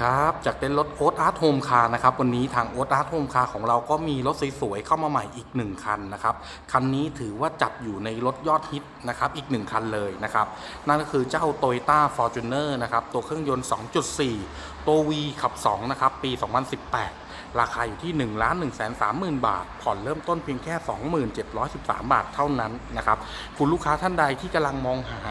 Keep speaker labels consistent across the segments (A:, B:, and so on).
A: ครับจากเต็นท์รถโอ๊ตอาร์ตโฮมคาร์นะครับวันนี้ทางโอ๊ตอาร์ตโฮมคาร์ของเราก็มีรถสวยๆเข้ามาใหม่อีกหนึ่งคันนะครับคันนี้ถือว่าจัดอยู่ในรถยอดฮิตนะครับอีกหนึ่งคันเลยนะครับนั่นก็คือเจ้า t o y ต้าฟอร์จูเนอร์นะครับตัวเครื่องยนต์ 2.4 ตัว V ขับ2นะครับปี 2018 ราคาอยู่ที่ 1 1 3 0 0 0 บาท ผ่อนเริ่มต้นเพียงแค่ 2713 บาทเท่านั้นนะครับ คุณลูกค้าท่านใดที่กำลังมองหา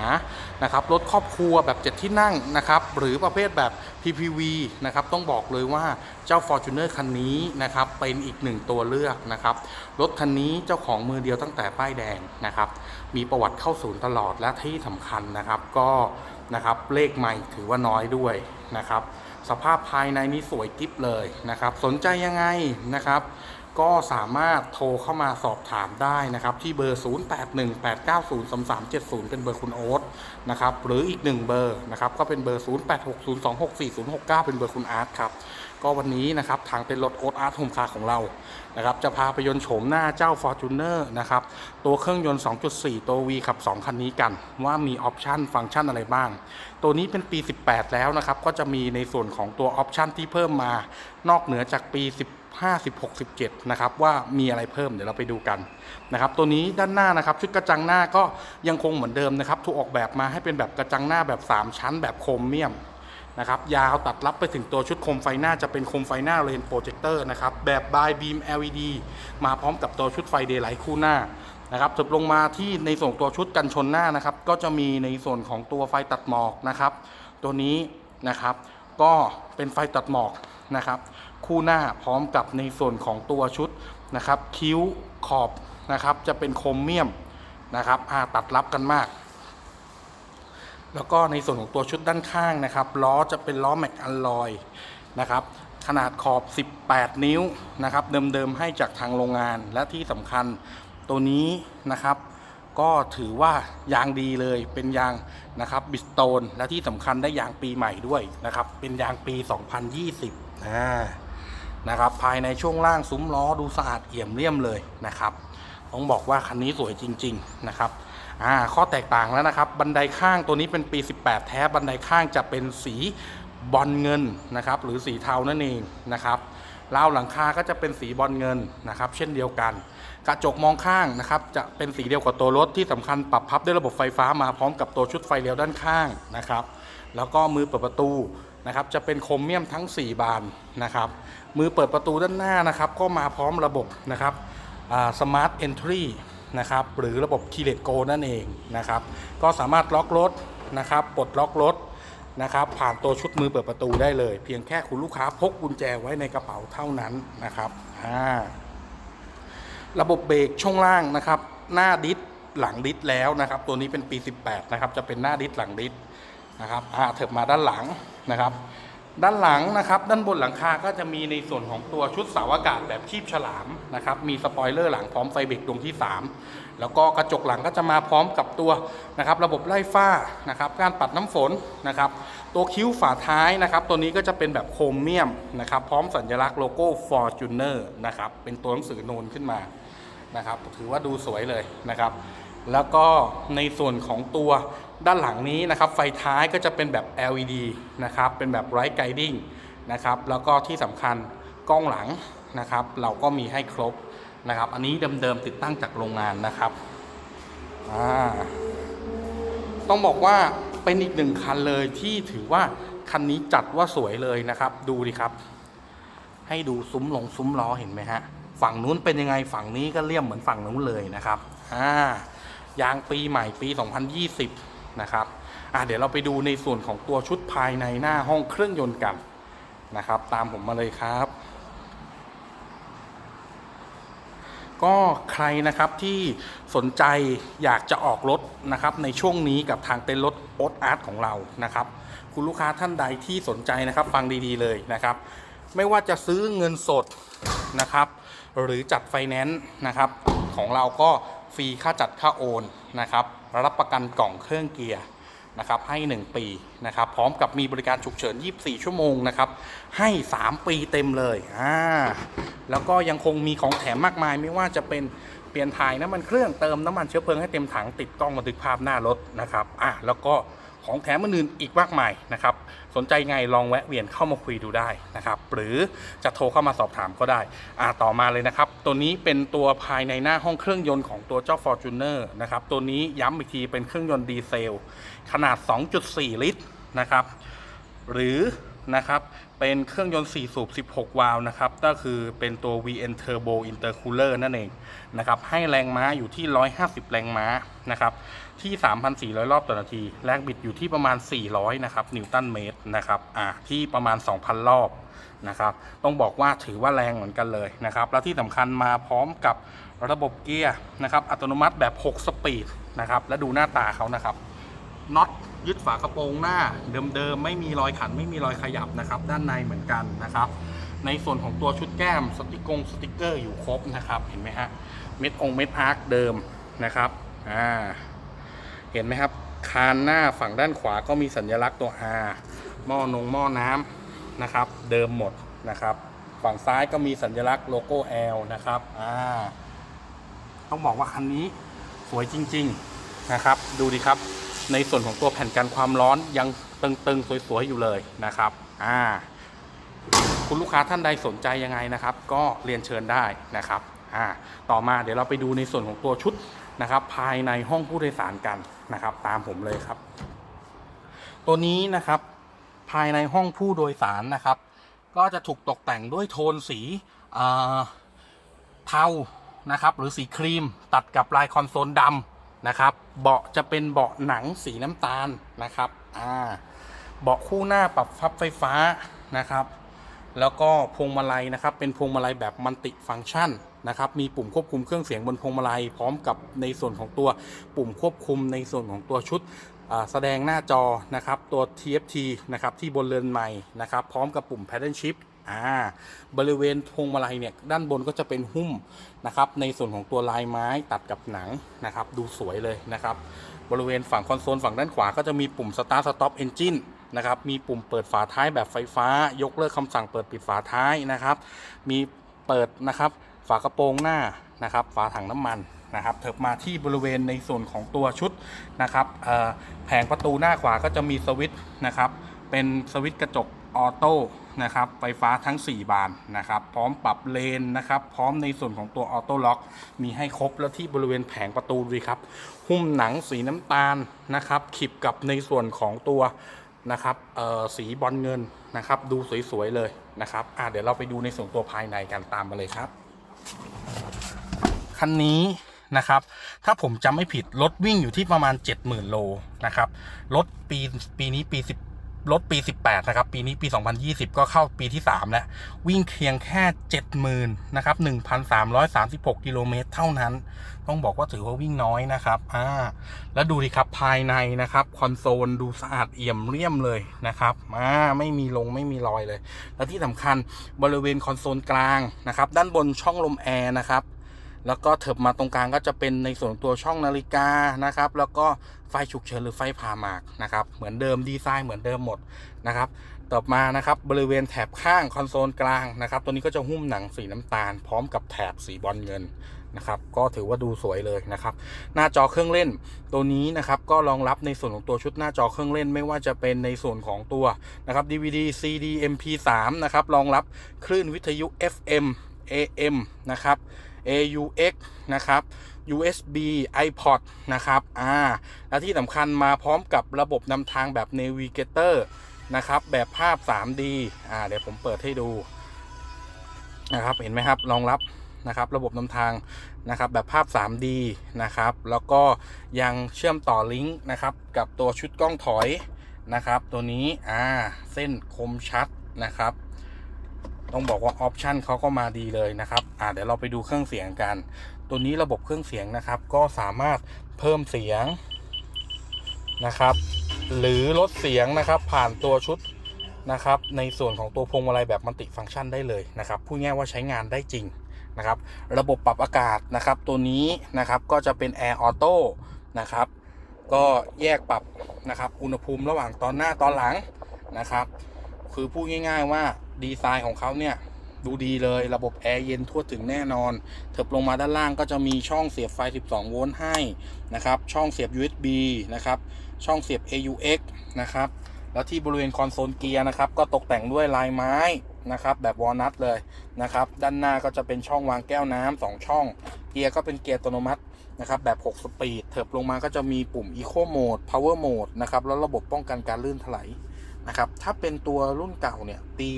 A: นะครับรถครอบครัวแบบ 7 ที่นั่งนะครับหรือประเภทแบบ PPV นะครับต้องบอกเลยว่าเจ้า Fortuner คันนี้นะครับเป็นอีกหนึ่งตัวเลือกนะครับรถคันนี้เจ้าของมือเดียวตั้งแต่ป้ายแดงนะครับมีประวัติเข้าศูนย์ตลอดและที่สำคัญนะครับก็นะครับเลขใหม่ถือว่าน้อยด้วยนะครับ สภาพภายในนี้สวยกิ๊บเลยนะครับ สนใจยังไงนะครับ ก็สามารถโทรเข้ามาสอบถามได้นะครับ ที่เบอร์ 0818903370 เป็นเบอร์คุณโอ๊ตนะครับ หรืออีกหนึ่งเบอร์นะครับ ก็เป็นเบอร์ 0860264069 เป็นเบอร์คุณอาร์ตครับ ก็วันนี้นะครับทางเป็นรถโอ๊ตอาร์ตโฮมคาร์ของเรานะครับจะพาไปยนต์โฉมหน้าเจ้า Fortuner นะครับตัวเครื่องยนต์ 2.4 ตัว V ขับ 2 คันนี้กัน ว่ามีออปชันฟังก์ชันอะไรบ้าง ตัวนี้เป็นปี 18 แล้วนะครับ ก็จะมีในส่วนของตัวออปชันที่เพิ่มมานอกเหนือจากปี15 16 17นะครับว่ามีอะไรเพิ่มเดี๋ยวเราไปดูกันนะครับตัวนี้ด้านหน้านะครับชุดกระจังหน้าก็ยังคงเหมือนเดิมนะครับถูกออกแบบมาให้เป็นแบบกระจังหน้าแบบ 3 ชั้นแบบโครเมียม นะครับยาวตัดรับไปถึงตัวชุดโคมไฟหน้าจะเป็นโคมไฟหน้าเลนโปรเจคเตอร์นะครับแบบบายบีม LED มาพร้อมกับตัวชุดไฟเดย์ไลท์คู่หน้านะครับจบลงมาที่ในส่วนตัวชุดกันชนหน้านะครับก็จะมีในส่วนของตัวไฟตัดหมอกนะครับ ตัวนี้นะครับก็เป็นไฟตัดหมอกนะครับคู่หน้าพร้อมกับในส่วนของตัวชุดนะครับคิ้วขอบนะครับจะเป็นโครเมียมนะครับอ่าตัดรับกันมาก แล้วก็ในส่วนของตัวชุดด้านข้างนะครับล้อจะเป็นล้อแม็กอัลลอยนะครับขนาดขอบ 18 นิ้วนะครับเดิมๆให้จากทางโรงงานและที่สำคัญตัวนี้นะครับ ก็ถือว่ายางดีเลยเป็นยางนะครับบิสโตนและที่สำคัญได้ยางปีใหม่ด้วยนะครับเป็นยางปี 2020อ่านะครับภายในช่วงล่างซุ้มล้อดูสะอาดเอี่ยมเลี่ยมเลยนะครับต้องบอกว่าคันนี้สวยจริง ๆนะครับ อ่าข้อแตกต่างแล้วนะครับ บันไดข้างตัวนี้เป็นปี 18 แท้ บันไดข้างจะเป็นสีบอลเงินนะครับ หรือสีเทานั่นเองนะครับราวหลังคาก็จะเป็นสีบอลเงินนะครับ เช่นเดียวกัน กระจกมองข้างนะครับ จะเป็นสีเดียวกับตัวรถที่สำคัญปรับพับด้วยระบบไฟฟ้ามาพร้อมกับตัวชุดไฟเลี้ยวด้านข้างนะครับ แล้วก็มือเปิดประตูนะครับ จะเป็นโครเมียมทั้ง 4 บานนะครับ มือเปิดประตูด้านหน้านะครับ ก็มาพร้อมระบบนะครับสมาร์ทเอนทรี นะครับหรือระบบคีย์เลตโกนั่นเองนะครับก็สามารถล็อกรถนะครับปลดล็อกรถนะครับผ่านตัวชุดมือเปิดประตูได้เลย เพียงแค่คุณลูกค้าพกกุญแจไว้ในกระเป๋าเท่านั้นนะครับอ่าระบบเบรกช่วงล่างนะครับ หน้าดิสหลังดิสแล้วนะครับ ตัวนี้เป็นปี 18 นะครับ จะเป็นหน้าดิสหลังดิสนะครับอ่าเถิบมาด้านหลังนะครับ ด้านหลังนะครับด้านบนหลังคาก็จะมีในส่วนของตัวชุดเสาอากาศแบบคีบฉลามนะครับมีสปอยเลอร์หลังพร้อมไฟเบรกดวงที่ 3 แล้วก็กระจกหลังก็จะมาพร้อมกับตัวนะครับระบบไล่ฝ้านะครับการปัดน้ำฝนนะครับตัวคิ้วฝาท้ายนะครับตัวนี้ก็จะเป็นแบบโครเมียมนะครับพร้อมสัญลักษณ์โลโก้ Fortuner นะครับเป็นตัวหนังสือโนนขึ้นมานะครับถือว่าดูสวยเลยนะครับ แล้วก็ในส่วนของตัวด้านหลังนี้นะครับไฟท้ายก็จะเป็นแบบ LED นะครับเป็นแบบ Right Guiding นะครับแล้วก็ที่สำคัญกล้องหลังนะครับ เราก็มีให้ครบนะครับ อันนี้เดิมๆติดตั้งจากโรงงานนะครับต้องบอกว่าเป็นอีกหนึ่งคันเลยที่ถือว่าคันนี้จัดว่าสวยเลยนะครับ ดูดิครับ ให้ดูซุ้มลงซุ้มล้อเห็นไหมฮะ ฝั่งนู้นเป็นยังไงฝั่งนี้ก็เลี่ยมเหมือนฝั่งนู้นเลยนะครับ อ่า ยางปีใหม่ปี 2020 นะครับอะเดี๋ยวเราไปดูในส่วนของตัวชุดภายในหน้าห้องเครื่องยนต์กันนะครับ ตามผมมาเลยครับ ก็ใครนะครับที่สนใจอยากจะออกรถนะครับ ในช่วงนี้กับทางเต็นท์รถโอ๊ตอาร์ตของเรานะครับ คุณลูกค้าท่านใดที่สนใจนะครับ ฟังดีๆเลยนะครับ ไม่ว่าจะซื้อเงินสดนะครับ หรือจัดไฟแนนซ์นะครับ ของเราก็ ฟรีค่าจัดค่าโอนนะครับรับประกันกล่องเครื่องเกียร์นะครับให้ 1 ปีนะครับพร้อมกับมีบริการฉุกเฉิน 24 ชั่วโมงนะครับให้ 3 ปีเต็มเลยอ่าแล้วก็ยังคงมีของแถมมากมายไม่ว่าจะเป็นเปลี่ยนถ่ายน้ำมันเครื่องเติมน้ำมันเชื้อเพลิงให้เต็มถังติดกล้องบันทึกภาพหน้ารถนะครับอะแล้วก็ ของแถมอื่นอีกมากมายนะครับ สนใจไงลองแวะเวียนเข้ามาคุยดูได้นะครับ หรือจะโทรเข้ามาสอบถามก็ได้อ่าต่อมาเลยนะครับ ตัวนี้เป็นตัวภายในหน้าห้องเครื่องยนต์ของตัวเจ้า Fortuner นะครับ ตัวนี้ย้ำอีกทีเป็นเครื่องยนต์ดีเซล ขนาด 2.4 ลิตรนะครับ หรือนะครับ เป็นเครื่องยนต์ 4 สูบ 16 วาล์วนะครับ ก็คือเป็นตัว VN Turbo Intercooler นั่นเองนะครับ ให้แรงม้าอยู่ที่ 150 แรงม้านะครับ ที่ 3,400 รอบต่อนาที แรงบิดอยู่ที่ประมาณ 400 นะครับ นิวตันเมตรนะครับ อ่า ที่ประมาณ 2,000 รอบนะครับ ต้องบอกว่าถือว่าแรงเหมือนกันเลยนะครับ แล้วที่สำคัญมาพร้อมกับระบบเกียร์นะครับ อัตโนมัติแบบ 6 สปีดนะครับ และดูหน้าตาเขานะครับ น็อตยึดฝากระโปรงหน้าเดิมๆไม่มีรอยขันไม่มีรอยขยับนะครับ ด้านในเหมือนกันนะครับ ในส่วนของตัวชุดแก้มสติกงสติกเกอร์อยู่ครบนะครับเห็นไหมฮะเม็ดองเม็ดอาร์คเดิมนะครับอ่าเห็นไหมครับคานหน้าฝั่งด้านขวาก็มีสัญลักษณ์ตัว R หม้อนงหม้อน้ำนะครับ เดิมหมดนะครับ ฝั่งซ้ายก็มีสัญลักษณ์โลโก้ L นะครับอ่าต้องบอกว่าคันนี้สวยจริง ๆนะครับ ดูดิครับ ในส่วนของตัวแผ่นกันความร้อนยังตึงๆ สวยๆ อยู่เลยนะครับอ่าคุณลูกค้าท่านใดสนใจยังไงนะครับ ก็เรียนเชิญได้นะครับอ่าต่อมาเดี๋ยวเราไปดูในส่วนของตัวชุดนะครับ ภายในห้องผู้โดยสารกันนะครับ ตามผมเลยครับ ตัวนี้นะครับภายในห้องผู้โดยสารนะครับ ก็จะถูกตกแต่งด้วยโทนสีเทานะครับ หรือสีครีมตัดกับลายคอนโซลดำ นะครับ เบาะจะเป็นเบาะหนังสีน้ำตาลนะครับอ่าเบาะคู่หน้าปรับพับไฟฟ้านะครับ แล้วก็พวงมาลัยนะครับ เป็นพวงมาลัยแบบมัลติฟังก์ชันนะครับ มีปุ่มควบคุมเครื่องเสียงบนพวงมาลัยพร้อมกับในส่วนของตัวปุ่มควบคุมในส่วนของตัวชุดแสดงหน้าจอนะครับ ตัว TFT นะครับที่บนเรือนใหม่นะครับ พร้อมกับปุ่ม Pattern Shift อ่าบริเวณพวงมาลัยเนี่ยด้านบนก็จะเป็นหุ้มนะครับในส่วนของตัวลายไม้ตัดกับหนังนะครับดูสวยเลยนะครับบริเวณฝั่งคอนโซลฝั่งด้านขวาก็จะมีปุ่ม Start Stop Engine นะครับมีปุ่มเปิดฝาท้ายแบบไฟฟ้า ยกเลิกคำสั่งเปิดปิดฝาท้ายนะครับ มีเปิดนะครับฝากระโปรงหน้านะครับฝาถังน้ำมันนะครับเถิบมาที่บริเวณในส่วนของตัวชุดนะครับแผงประตูหน้าขวาก็จะมีสวิตช์นะครับเป็นสวิตช์กระจกออโต้ นะครับไฟฟ้าทั้ง 4 บานนะครับพร้อมปรับเลนนะครับพร้อมในส่วนของตัวออโต้ล็อกมีให้ครบแล้วที่บริเวณแผงประตูดูดิครับหุ้มหนังสีน้ำตาลนะครับขีบกับในส่วนของตัวนะครับเอ่อสีบอลเงินนะครับดูสวยๆเลยนะครับอะเดี๋ยวเราไปดูในส่วนตัวภายในกันตามมาเลยครับคันนี้นะครับถ้าผมจำไม่ผิดรถวิ่งอยู่ที่ประมาณ 70,000 โลนะครับรถปีปีนี้ปี10 รถปี 18 นะครับ ปีนี้ปี 2020 ก็เข้าปีที่ 3 แล้ว วิ่งเพียงแค่ 70,000นะครับ1,336 กิโลเมตรเท่านั้น ต้องบอกว่าถือว่าวิ่งน้อยนะครับอ่าแล้วดูดิครับภายในนะครับ คอนโซลดูสะอาดเอี่ยมเรียมเลยนะครับอ่าไม่มีลงไม่มีรอยเลย และที่สำคัญบริเวณคอนโซลกลางนะครับ ด้านบนช่องลมแอร์นะครับ แล้วก็เถิบมาตรงกลางก็จะเป็นในส่วนตัวช่องนาฬิกานะครับ แล้วก็ไฟฉุกเฉินหรือไฟผ่าหมากนะครับ เหมือนเดิมดีไซน์เหมือนเดิมหมดนะครับต่อมานะครับบริเวณแถบข้างคอนโซลกลางนะครับ ตัวนี้ก็จะหุ้มหนังสีน้ำตาล พร้อมกับแถบสีบอลเงินนะครับก็ถือว่าดูสวยเลยนะครับ หน้าจอเครื่องเล่นตัวนี้นะครับก็รองรับในส่วนของตัวชุดหน้าจอเครื่องเล่นไม่ว่าจะเป็นในส่วนของตัวนะครับ DVD CD MP3 นะครับรองรับคลื่นวิทยุ FM AM นะครับ AUX นะครับ USB iPod นะครับอ่าและที่สำคัญมาพร้อมกับระบบนำทางแบบ Navigator นะครับ แบบภาพ 3D อ่าเดี๋ยวผมเปิดให้ดูนะครับเห็นไหมครับรองรับนะครับระบบนำทางนะครับแบบภาพ 3D นะครับ แล้วก็ยังเชื่อมต่อลิงก์นะครับกับตัวชุดกล้องถอยนะครับ ตัวนี้อ่าเส้นคมชัดนะครับ ต้องบอกว่าออปชันเขาก็มาดีเลยนะครับอ่าเดี๋ยวเราไปดูเครื่องเสียงกัน ตัวนี้ระบบเครื่องเสียงนะครับ ก็สามารถเพิ่มเสียงนะครับ หรือลดเสียงนะครับ ผ่านตัวชุดนะครับ ในส่วนของตัวพวงมาลัยแบบมัลติฟังก์ชันได้เลยนะครับพูดง่ายว่าใช้งานได้จริงนะครับ ระบบปรับอากาศนะครับ ตัวนี้นะครับก็จะเป็น Air Auto นะครับก็แยกปรับนะครับ อุณหภูมิระหว่างตอนหน้าตอนหลังนะครับ คือพูดง่าย ๆว่า ดีไซน์ของเขาเนี่ยดูดีเลยระบบแอร์เย็นทั่วถึงแน่นอนเถิบลงมาด้านล่างก็จะมีช่องเสียบไฟ 12 โวลต์ให้นะครับ ช่องเสียบ USB นะครับ ช่องเสียบ AUX นะครับ แล้วที่บริเวณคอนโซลเกียร์นะครับ ก็ตกแต่งด้วยลายไม้นะครับ แบบวอลนัทเลยนะครับ ด้านหน้าก็จะเป็นช่องวางแก้วน้ำสองช่อง เกียร์ก็เป็นเกียร์อัตโนมัตินะครับแบบ 6 สปีด เถิบลงมาก็จะมีปุ่ม Eco Mode Power Mode นะครับ แล้วระบบป้องกันการลื่นถลาย นะครับ ถ้าเป็นตัวรุ่นเก่าเนี่ยปี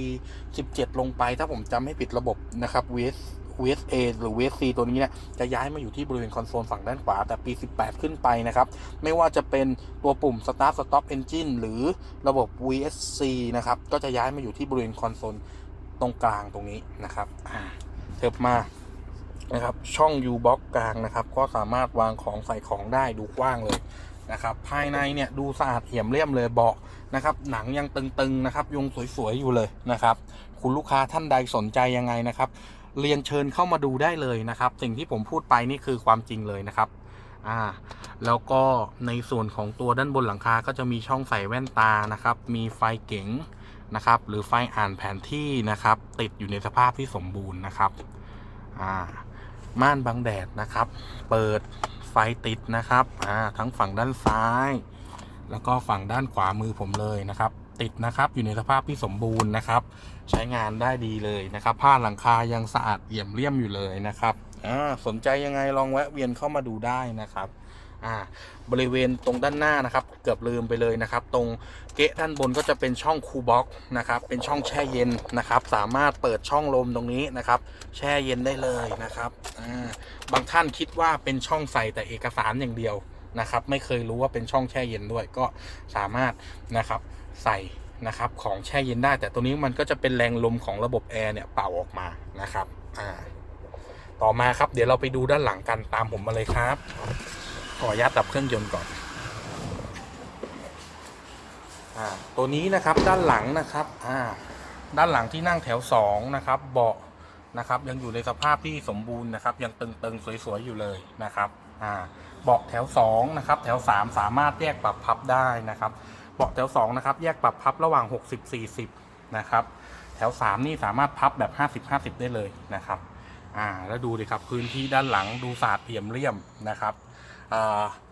A: 17 ลงไปถ้าผมจำไม่ผิดระบบนะครับ VS VSA หรือ VSC ตัวนี้เนี่ยจะย้ายมาอยู่ที่บริเวณคอนโซลฝั่งด้านขวา แต่ปี 18 ขึ้นไปนะครับ ไม่ว่าจะเป็นตัวปุ่ม Start Stop Engine หรือระบบ VSC นะครับ ก็จะย้ายมาอยู่ที่บริเวณคอนโซลตรงกลางตรงนี้นะครับเทิบมานะครับ ช่อง U box กลางนะครับ ก็สามารถวางของใส่ของได้ดูกว้างเลย นะครับภายในเนี่ยดูสะอาดเอี่ยมเลี่ยมเลยเบาะนะครับหนังยังตึงๆนะครับยงสวยๆอยู่เลยนะครับคุณลูกค้าท่านใดสนใจยังไงนะครับเรียนเชิญเข้ามาดูได้เลยนะครับ สิ่งที่ผมพูดไปนี่คือความจริงเลยนะครับอ่าแล้วก็ในส่วนของตัวด้านบนหลังคาก็จะมีช่องใส่แว่นตานะครับ มีไฟเก๋งนะครับ หรือไฟอ่านแผนที่นะครับ ติดอยู่ในสภาพที่สมบูรณ์นะครับอ่าม่านบังแดดนะครับ เปิด ไฟติดนะครับอ่าทั้งฝั่งด้านซ้าย แล้วก็ฝั่งด้านขวามือผมเลยนะครับ ติดนะครับอยู่ในสภาพที่สมบูรณ์นะครับ ใช้งานได้ดีเลยนะครับ ผ้าหลังคายังสะอาดเอี่ยมเลี่ยมอยู่เลยนะครับอ่าสนใจยังไงลองแวะเวียนเข้ามาดูได้นะครับ อ่าบริเวณตรงด้านหน้านะครับ เกือบลืมไปเลยนะครับ ตรงเกะด้านบนก็จะเป็นช่องคูลบ็อกนะครับ เป็นช่องแช่เย็นนะครับ สามารถเปิดช่องลมตรงนี้นะครับ แช่เย็นได้เลยนะครับอ่าบางท่านคิดว่าเป็นช่องใส่แต่เอกสารอย่างเดียวนะครับ ไม่เคยรู้ว่าเป็นช่องแช่เย็นด้วยก็สามารถนะครับใส่นะครับของแช่เย็นได้ แต่ตัวนี้มันก็จะเป็นแรงลมของระบบแอร์เนี่ยเป่าออกมานะครับอ่าต่อมาครับเดี๋ยวเราไปดูด้านหลังกันตามผมมาเลยครับ ขออนุญาตดับเครื่องยนต์ก่อนอ่าตัวนี้นะครับด้านหลังนะครับอ่าด้านหลังที่นั่งแถวสองนะครับเบาะนะครับ ยังอยู่ในสภาพที่สมบูรณ์นะครับ ยังตึงๆสวยๆอยู่เลยนะครับอ่าเบาะแถวสองนะครับแถวสามสามารถแยกปรับพับได้นะครับเบาะแถว2นะครับแยกปรับพับระหว่าง 60 40นะครับแถว 3 นี่สามารถพับแบบ 50 50 ได้เลยนะครับอ่าแล้วดูดิครับพื้นที่ด้านหลังดูสะอาดเปี่ยมเลี่ยมนะครับ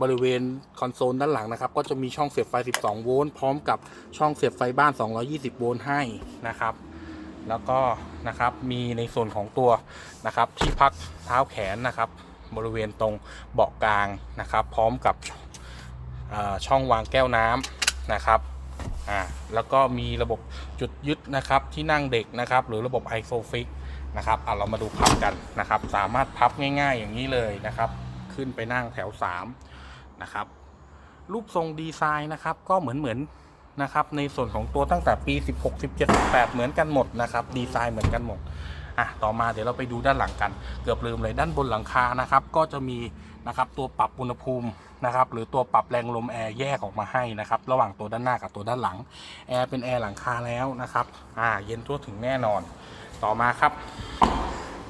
A: บริเวณคอนโซลด้านหลังนะครับก็จะมีช่องเสียบไฟ 12 โวลต์พร้อมกับช่องเสียบไฟบ้าน 220 โวลต์ให้นะครับ แล้วก็นะครับมีในส่วนของตัวนะครับที่พักเท้าแขนนะครับ บริเวณตรงเบาะกลางนะครับ พร้อมกับช่องวางแก้วน้ำนะครับอ่าแล้วก็มีระบบจุดยึดนะครับที่นั่งเด็กนะครับ หรือระบบ i s o f i x นะครับอะเรามาดูพับกันนะครับ สามารถพับง่าย ๆ อย่างนี้เลยนะครับ ขึ้นไปนั่งแถว 3 นะครับ รูปทรงดีไซน์นะครับ ก็เหมือนเหมือนๆนะครับ ในส่วนของตัวตั้งแต่ปี 16 17 18 เหมือนกันหมดนะครับ ดีไซน์เหมือนกันหมดอะต่อมาเดี๋ยวเราไปดูด้านหลังกัน เกือบลืมเลยด้านบนหลังคานะครับ ก็จะมีนะครับตัวปรับอุณหภูมินะครับ หรือตัวปรับแรงลมแอร์แยกออกมาให้นะครับ ระหว่างตัวด้านหน้ากับตัวด้านหลัง แอร์เป็นแอร์หลังคาแล้วนะครับ อ่า เย็นทั่วถึงแน่นอน ต่อมาครับ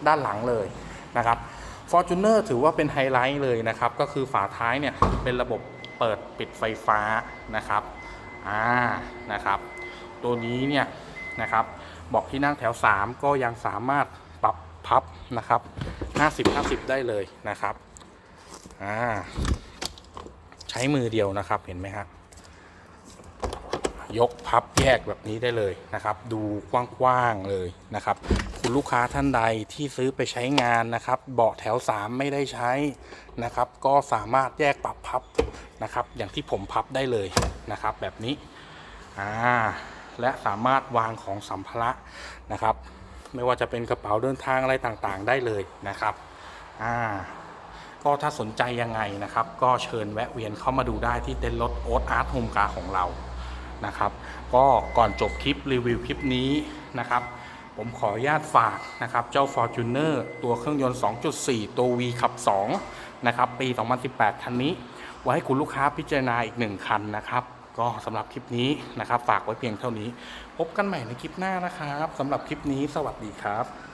A: ด้านหลังเลยนะครับ Fortuner ถือว่าเป็นไฮไลท์เลยนะครับ ก็คือฝาท้ายเนี่ยเป็นระบบเปิดปิดไฟฟ้านะครับอ่านะครับ ตัวนี้เนี่ยนะครับบอกที่นั่งแถว 3 ก็ยังสามารถปรับพับนะครับ 50 50 ได้เลยนะครับอ่าใช้มือเดียวนะครับเห็นไหมครับยกพับแยกแบบนี้ได้เลยนะครับ ดูกว้างๆเลยนะครับ คุณลูกค้าท่านใดที่ซื้อไปใช้งานนะครับเบาะแถว 3 ไม่ได้ใช้นะครับ ก็สามารถแยกปรับพับนะครับ อย่างที่ผมพับได้เลยนะครับ แบบนี้อ่าและสามารถวางของสัมภาระนะครับ ไม่ว่าจะเป็นกระเป๋าเดินทางอะไรต่างๆ ได้เลยนะครับอ่าก็ถ้าสนใจยังไงนะครับ ก็เชิญแวะเวียนเข้ามาดูได้ที่เต็นท์รถโอ๊ตอาร์ตโฮมการของเรานะครับ ก็ก่อนจบคลิปรีวิวคลิปนี้นะครับ ผมขออนุญาตฝากนะครับ เจ้า Fortuner ตัวเครื่องยนต์ 2.4 ตัว V ขับ 2 นะครับ ปี 2018 คันนี้ ไว้ให้คุณลูกค้าพิจารณาอีกหนึ่งคันนะครับ ก็สำหรับคลิปนี้นะครับ ฝากไว้เพียงเท่านี้ พบกันใหม่ในคลิปหน้านะครับสำหรับคลิปนี้สวัสดีครับ